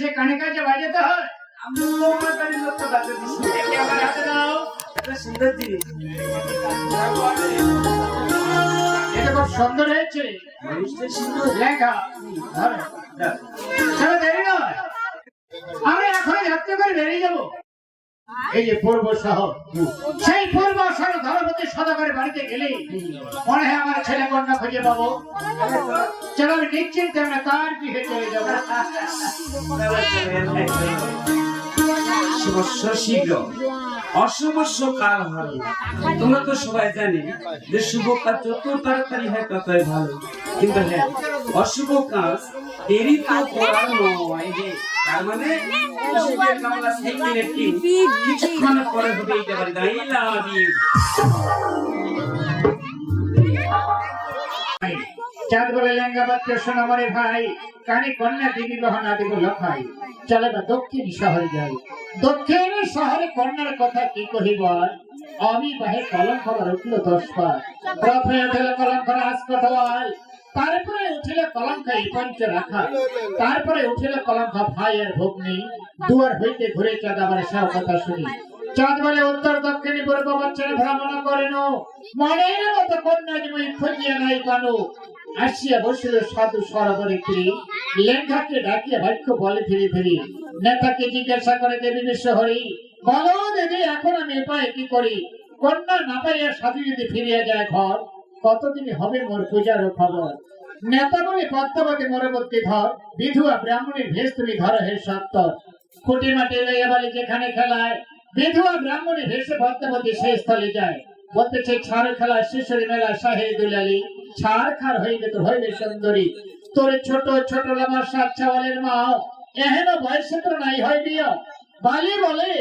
সে কানে কাছে বাজাতে হয়? আমি সুন্দর এটা খুব সুন্দর হয়েছে। এখন যাত্রা করে বেরিয়ে যাব। এই যে পূর্ব শহর, সেই পূর্ব শহর সদাগরের বাড়িতে মনে হয় আমার ছেলে কন্যা খুঁজে পাবো। চলো আমি নিশ্চিন্তে আমরা তার পিঠে চলে যাব। শীঘ্র কাল হয় তোমরা তো সবাই জানি যে শুভ কাজ যত তাড়াতাড়ি হয় ততই ভালো। কিন্তু হ্যাঁ অশুভ কাজ দেরি তো করার নয় তার মানে কিছুক্ষণ পরে আই লাভ ইউ চাঁদ বলে লেঙ্গা বাচ্চা সোনামরে ভাই কানে কন্যা দেবী গহনা দেব লখাই। চলে বা দক্ষিণ শহরে যাই। দক্ষিণ শহরে কন্যার কথা কি কহিব? আমি বাহে কলম খবর উঠল দশ বার প্রথমে কলম খবর আজ কথাল তারপরে উঠিল এই পঞ্চ রাখা। তারপরে উঠিল কলঙ্ক ভাইয়ের দুয়ার হইতে ঘুরে সব কথা শুনি। চাঁদ বলে উত্তর পূর্ব ভ্রমণ করেন। মনের মতো কন্যা নাই পানো আসিয়া বসিল সাধু সরোবরে লেঙ্গাকে ডাকিয়া বাক্য বলে ফিরি ফিরি। নেতাকে জিজ্ঞাসা করে, দেবী বিশ্ব হরি বলো দেবী, এখন আমি উপায় কি করি? কন্যা না পাইয়া সাধু যদি ফিরিয়া যায় ঘর কতদিন হবে মোর পূজার খবর? নেতা বলে পদ্মাবতী মরবর্তী ধর, বিধুয়া ব্রাহ্মণের ভেষ তুমি ধরো হে সত্তর। খুঁটি মাটি লইয়া যেখানে খেলায়, বিধুয়া ব্রাহ্মণের ভেসে পদ্মাবতী সে স্থলে যায়। বলতেছে, ছাড় খেলা শিশুরি মেলা সাহে দুলালি, ছাড় খার হইবে তো হইবে সুন্দরী। তোর ছোট ছোট লামার সাত ছাওয়ালের মা এহেন বয়সে তো নাই হয় বিয়া। বালি বলে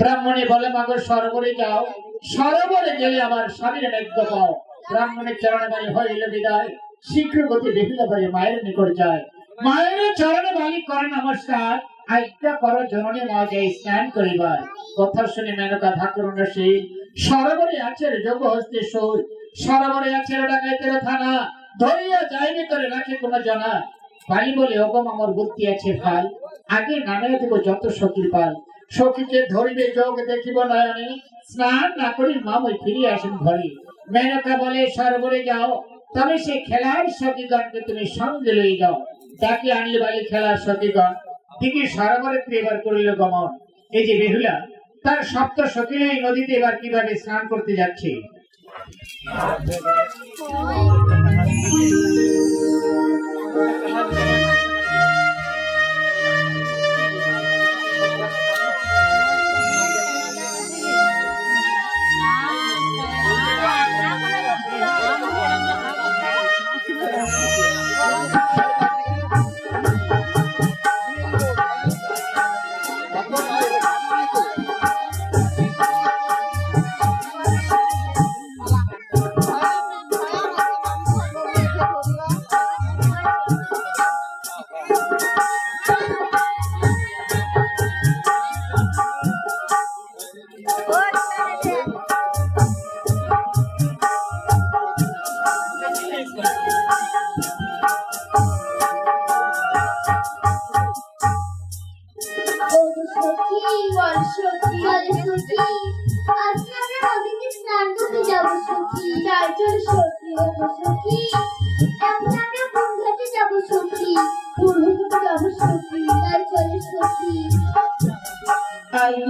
ব্রাহ্মণে বলে, মাগো, সরোবরে যাও। সরোবরে গেলে আমার স্বামীর নৈক্য পাও। ব্রাহ্মণের চরণে বাড়ি হইল বিদায়। শীঘ্র গতি দেখিল বাড়ি মায়ের নিকট যায়। মায়ের চরণে বালি করে নমস্কার কথা শুনে সেই সরোবরে আছে যোগ থানা। ধরিয়া যায়নি করে রাখে কোন জানা। বালি বলে ওগম আমার বুদ্ধি আছে ফাল আগে নামিয়ে দেব যত সখীর পাল। সখীকে ধরিবে, যোগ দেখিব নয়নে। স্নান না করি মামই ফিরিয়ে আসেন ঘরে। মেনকা বলে, সরোবরে যাও। তবে সে খেলার সতীগণকে তুমি সঙ্গে লয়ে যাও। তাকে আনিলে বালি খেলার সতীগণ দিকে সরোবরে এবার করিল গমন। এই যে বেহুলা, তার সপ্ত সখী এই নদীতে এবার কীভাবে স্নান করতে যাচ্ছে? ওগো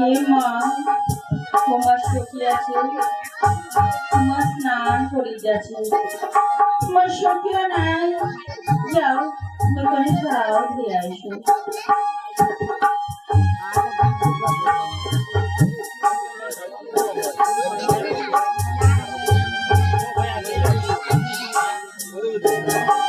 আইয়ে মা, তোমার সখী আছে, তোমার স্নান করে যাচ্ছে। তোমার সখীও নাই। যাও, দোকানে যাও দিয়ে আসো। হাপা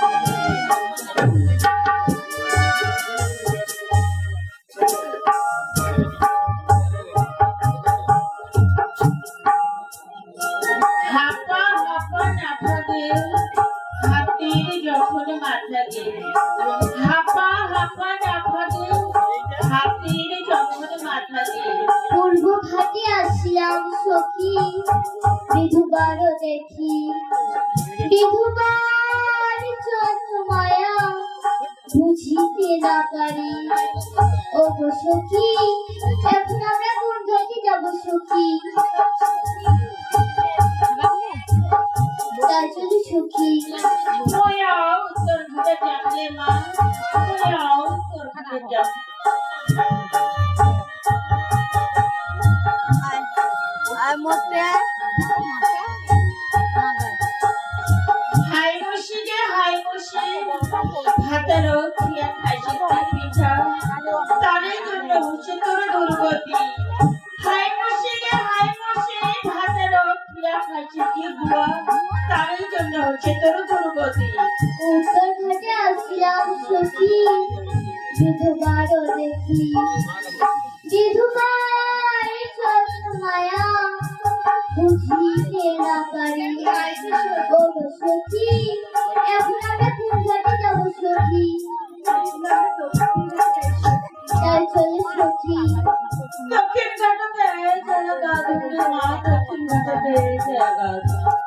পূর্ব ঘাটে আসিলাম সখী বিধুবার দেখি বিধুবার জন্ম না পারি ও গো সখী এখন আমরা কোন ঘাটে সখী তাই সুখী সখী উত্তর ঘুরে যাবে মা তোরা উত্তর ঘুরে যাবে তারই জন্য হচ্ছে তোর দুর্গতি উত্তর ঘাটে আসছিলাম সখী বিধবারও দেখি বিধবার স্বপ্ন মায়া বুঝিতে না পারি ও গো সখী এখন আমরা কোন ঘাটে যাব সখী তাই চলে সখী দক্ষিণ ঘাটাতে জায়গা দুপুরে মা দক্ষিণ ঘাটাতে জায়গা আই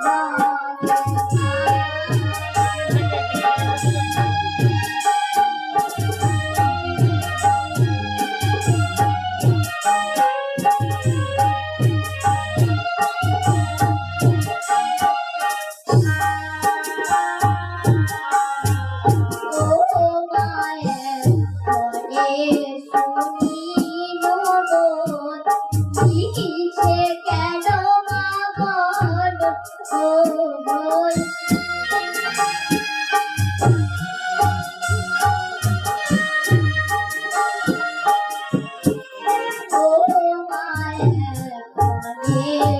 ও Sunday.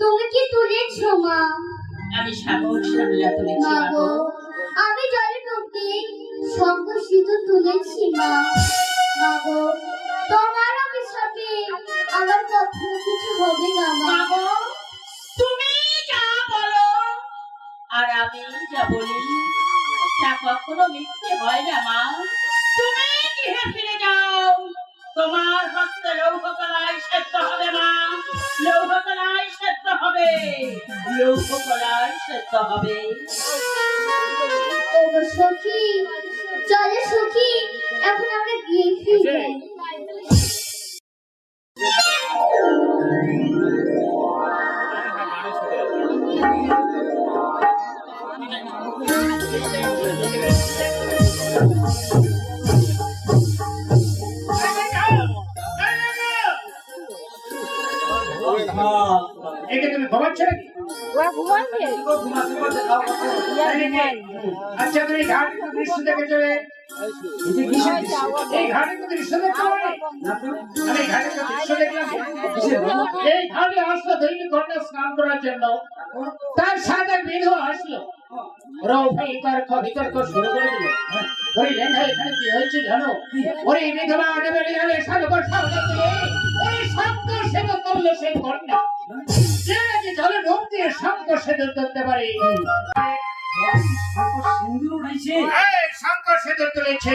তুমি কি তুলেছো মা? আমি সাগর সামলা তুলেছি মা গো আমি জলে ডুবতে শঙ্খ সিঁদুর তুলেছি মা। মাগো তোমার অভিশাপে আমার কখনো কিছু হবে না মা। মা গো তুমি যা বলো আর আমি যা বলি তা কখনো মিথ্যে হয় না মা। হবে। সখী চলে সখী এখন আমরা গিয়ে ফিরে যাই একে আচ্ছা তুমি ঘাট দৃশ্য দেখে চলে? এই ঘাটে তো দৃশ্য দেখতে পারি আমি ঘাটে তো দৃশ্য দেখলাম। এই ঘাটে আসলো দৈনিক কন্যা স্নান করার জন্য। তার সাথে বিধবা আসলো। ওরা উভয় তর্ক বিতর্ক শুরু করে দিল। বললেন এখানে কি হয়েছে জানো? ওরে বিধবা আগে বেরিয়ে গেলে সাধুকর সাবধান দিলে ওই করল সেই কন্যা যে নাকি জলে ডুব দিয়ে শঙ্খ সেতু করতে পারে। সিন্দুর। এই শঙ্খ তুলেছে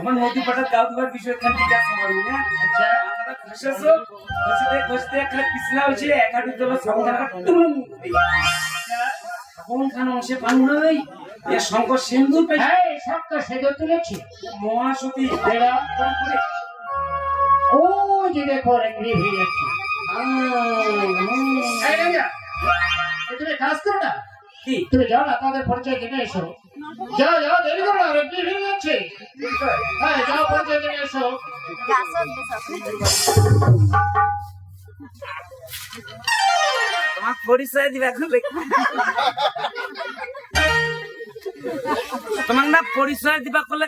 আমার নদী পাঠার দাও দুবার বিষয় এখান থেকে আচ্ছা মাথাটা ঘষেছো, ঘষতে ঘষতে একটা পিছলা হয়েছে, এক হাঁটু জলে সংখ্যাটা টুম। কোনখানে অংশে পানু নাই এ শঙ্কর পাইছে হ্যাঁ শঙ্খ সেতু তুলেছে মহাসতী এরা ও যে দেখো রেঙ্গি হয়ে যাচ্ছে তুমি কাজ করো না কি তুমি যাও না তাদের পরিচয় জেনে এসো যাও যাও দেরি করো না রেঙ্গি হয়ে যাচ্ছে। হ্যাঁ যাও পরিচয় জেনে এসো। তোমার পরিচয় দিবা খুলে তোমার না পরিচয় দিবা কলে?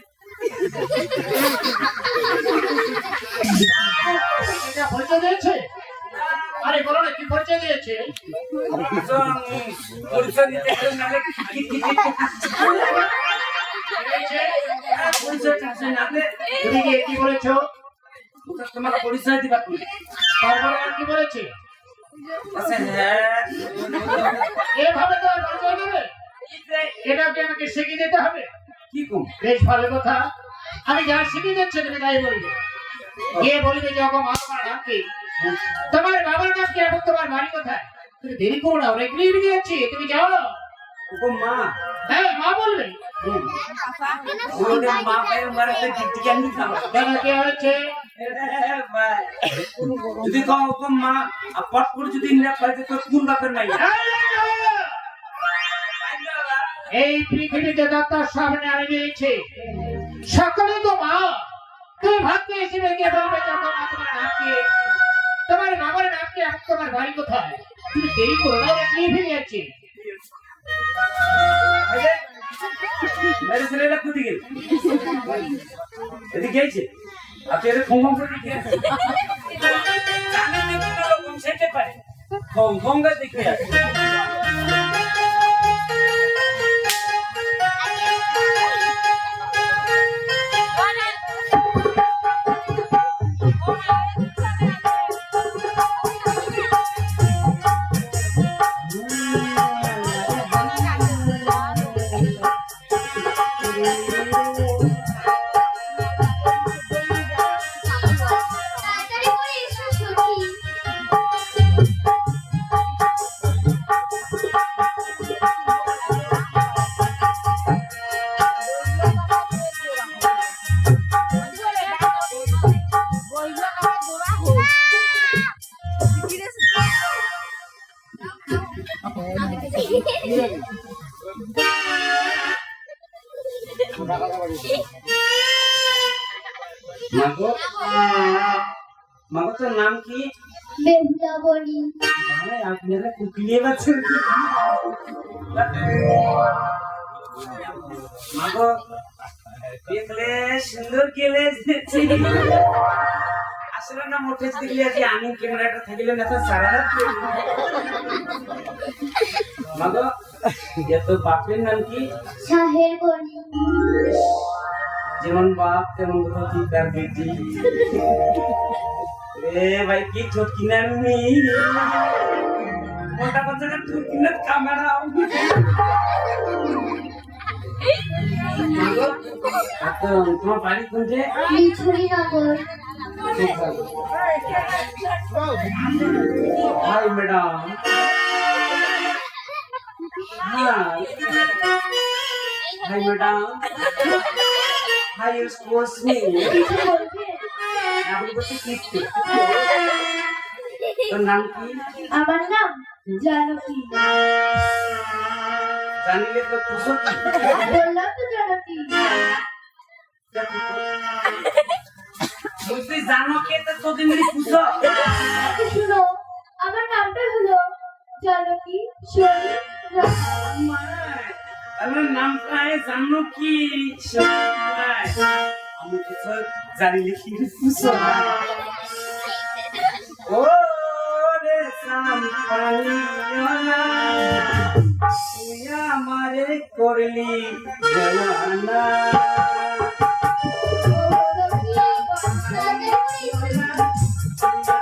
পরিচয় দিয়েছে? আরে বলো না, কি পরিচয় দিয়েছে? পরিচয় তোমার এটা কি আমাকে শিখিয়ে দিতে হবে? কি বেশ ভালো কথা। আমি যা শিখিয়ে দিচ্ছি, তুমি তাই বলবে। গিয়ে বলবে যে তোমার নাম কি? তোমার বাবার নাম কি এবং তোমার বাড়ি কোথায়? তুমি দেরি করো না অনেক লিখে দিয়েছি তুমি যাও মা। হ্যাঁ মা বলবে। ওদের মা পায়ে মারাতে দিতে কেন খাওয়া কেন কি হয়েছে? যদি কও ওকে মা পট করে যদি ইন্দিরা পাইতে তোর কোন বাপের নাই এই পৃথিবীতে দাতার সামনে আমি দিয়েছি সকলে তো মা। তুমি ভাবতে হিসেবে কে বলবে যখন তোমার নাম কি? তোমার বাবার নাম কি এখন তোমার বাড়ি কোথায়? তুমি দেরি করো না অনেক লিখে দিয়েছি মেরে ছেলেরা কোথায় গেল? এদিকে গেছে? আর তুই এদের ফোন করে দিকে জানি না কোনো রকম সেটে পারে। ফোন ফোন দেখে আসে। দেখলে সুন্দর আসলে না মোটে দিলে যে আমি ক্যামেরাটা থাকিলে না তো সারা রাত মাগো এ তো বাপের নাম কি? শাহের যেমন বাপ তেমন তার বেটি। এ ভাই কি ঠকি না নি তোমার বাড়ি কোনটে নগর hi madam hi madam hi আপনি বলতে তোর নাম কি? আমার নাম জানকী জানিলে তো খুশো বললাম তো জানকী তুই তো তোদের শুনো আমার নামটা হলো জানকী শরী আমার নামটাই জানো কি? সবাই আমি কিছু জানিলে কি ও! তুই আমারে করলি দেওয়ানা আমারে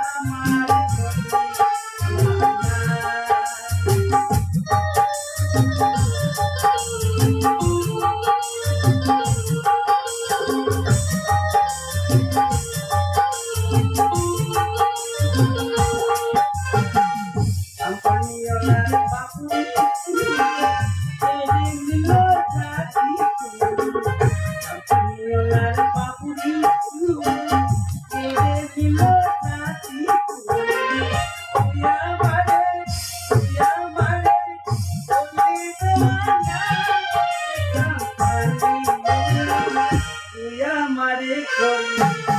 করলি ওরে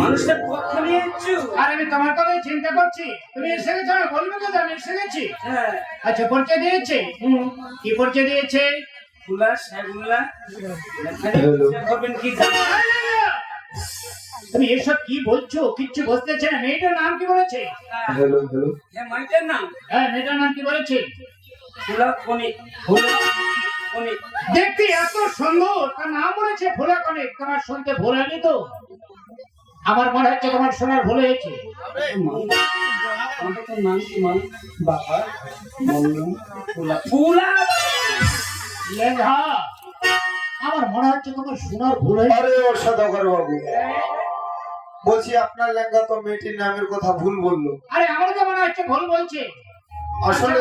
মানুষটা কথা নিয়ে আর আমি তোমার কথাই চিন্তা করছি। তুমি এসে গেছো না বলবে তো আমি এসে গেছি হ্যাঁ। আচ্ছা পরিচয় দিয়েছে? কি পরিচয় দিয়েছে? ফুলা সাহেবুল্লাহ করবেন কি তুমি এসব কি বলছো? কিচ্ছু বুঝতেছে না। মেয়েটার নাম কি বলেছে? হ্যালো হ্যালো হ্যাঁ। মাইটার নাম। হ্যাঁ মেয়েটার নাম কি বলেছে? দেখতে এত সুন্দর তার নাম বলেছে ভোলা কনেক তোমার শুনতে ভুল হয়নি তো? আমার মনে হচ্ছে তোমার শোনার ভুল হয়েছে। নাম কি মান বাবা ফুলা ফুলা লেঙ্গা আমার মনে হচ্ছে তোমার শোনার ভুল হয়েছে। আরে ওর সদাগর বাবু। বলছি আপনার লেঙ্গা তো মেয়েটির নামের কথা ভুল বলল। আরে আমার তো মনে হচ্ছে ভুল বলছে। আসলে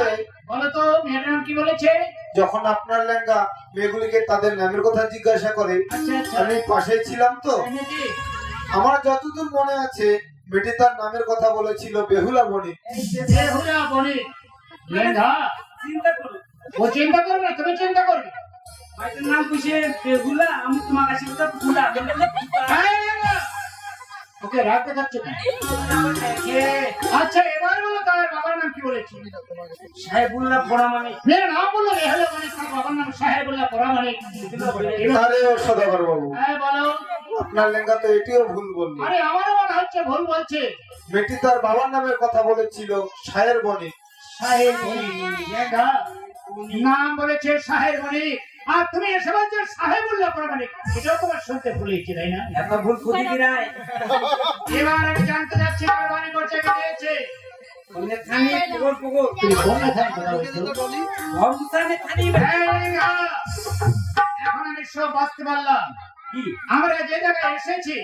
বলো তো নাম কি বলেছে? যখন আপনার লেঙ্গা মেয়েগুলিকে তাদের নামের কথা জিজ্ঞাসা করে আচ্ছা আচ্ছা। আমি পাশে ছিলাম তো। আমার যতদূর মনে আছে মেয়েটি তার নামের কথা বলেছিল বেহুলা মণি বেহুলা বণিক, লেঙ্গা, চিন্তা করো। ও চিন্তা করবে তুমি চিন্তা করবে। হয়তো নাম পুষে বেগুলা আমি তোমার কাছে কথা ফুলা ওকে দেখাচ্ছ আচ্ছা এবার বলো তার বণিক, তার বাবার নামের কথা বলেছিল বণিক, লেঙ্গা, নাম বলেছে সাহেব বণিক আর তুমি এসে বলছো সাহেবুল্লাহ পরামানিক এটাও তোমার শুনতে ভুলেছি তাই না এত ভুল খুঁজি দিরাই এবার আমি জানতে বাড়ি করছে দিয়েছে? এখানে কথা এই আমি সব বাঁচতে পারলাম। আমরা যে জায়গায় এসেছি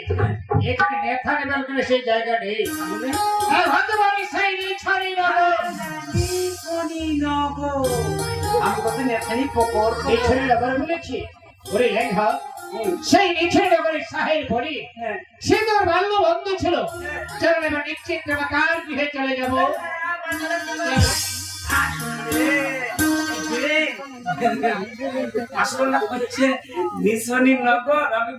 এখানে নেতা নেবেল করে সেই জায়গা নেই। আর সেই নিছানি নগর। শনি নগর আমি কত নেথানি পুকুর নিছানি নগর বলেছি। ওরে লেঙ্গা সেই নিখিলনগরের সাহের ভরি সে তোর বাল্য বন্ধু ছিল। চলুন এবার নিশ্চিত কার গৃহে চলে যাব? হচ্ছে আমি